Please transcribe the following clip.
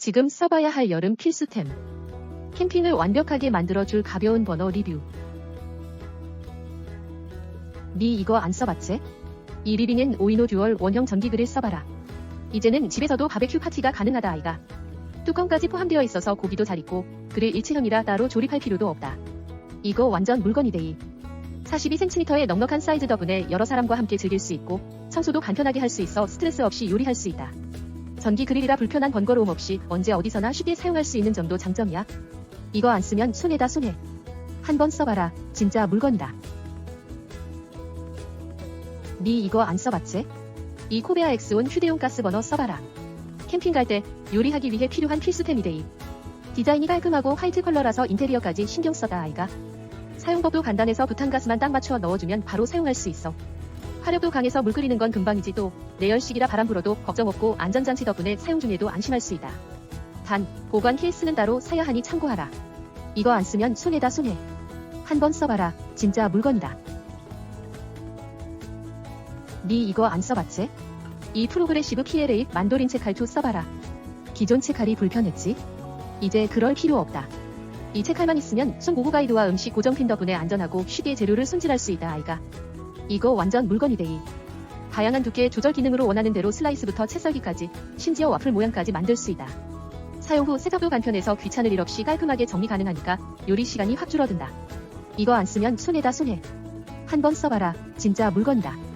지금 써봐야 할 여름 필수템. 캠핑을 완벽하게 만들어줄 가벼운 버너 리뷰. 니 이거 안 써봤지? 이 리빙엔 오이노 듀얼 원형 전기 그릴 써봐라. 이제는 집에서도 바베큐 파티가 가능하다 아이가. 뚜껑까지 포함되어 있어서 고기도 잘 익고 그릴 일체형이라 따로 조립할 필요도 없다. 이거 완전 물건이 데이. 42cm의 넉넉한 사이즈 덕분에 여러 사람과 함께 즐길 수 있고 청소도 간편하게 할 수 있어 스트레스 없이 요리할 수 있다. 전기 그릴이라 불편한 번거로움 없이 언제 어디서나 쉽게 사용할 수 있는 점도 장점이야. 이거 안 쓰면 손해다 손해. 한번 써봐라. 진짜 물건이다. 니 이거 안 써봤지? 이 코베아 엑스온 휴대용 가스버너 써봐라. 캠핑 갈 때 요리하기 위해 필요한 필수템이데이. 디자인이 깔끔하고 화이트 컬러라서 인테리어까지 신경 써다 아이가. 사용법도 간단해서 부탄가스만 딱 맞춰 넣어주면 바로 사용할 수 있어. 화력도 강해서 물 끓이는 건 금방이지 또 내열식이라 바람 불어도 걱정 없고 안전장치 덕분에 사용 중에도 안심할 수 있다. 단, 보관 케이스는 따로 사야 하니 참고하라. 이거 안 쓰면 손해다 손해. 한번 써봐라. 진짜 물건이다. 니 이거 안 써봤지? 이 프로그레시브 PLA 만도린 체칼2 써봐라. 기존 체칼이 불편했지? 이제 그럴 필요 없다. 이 체칼만 있으면 손 보호 가이드와 음식 고정 핀 덕분에 안전하고 쉽게 재료를 손질할 수 있다 아이가. 이거 완전 물건이 데이. 다양한 두께 조절 기능으로 원하는 대로 슬라이스부터 채 썰기까지 심지어 와플 모양까지 만들 수 있다. 사용 후 세탁도 간편해서 귀찮을 일 없이 깔끔하게 정리 가능하니까 요리 시간이 확 줄어든다. 이거 안 쓰면 손해다 손해. 한번 써봐라. 진짜 물건이다.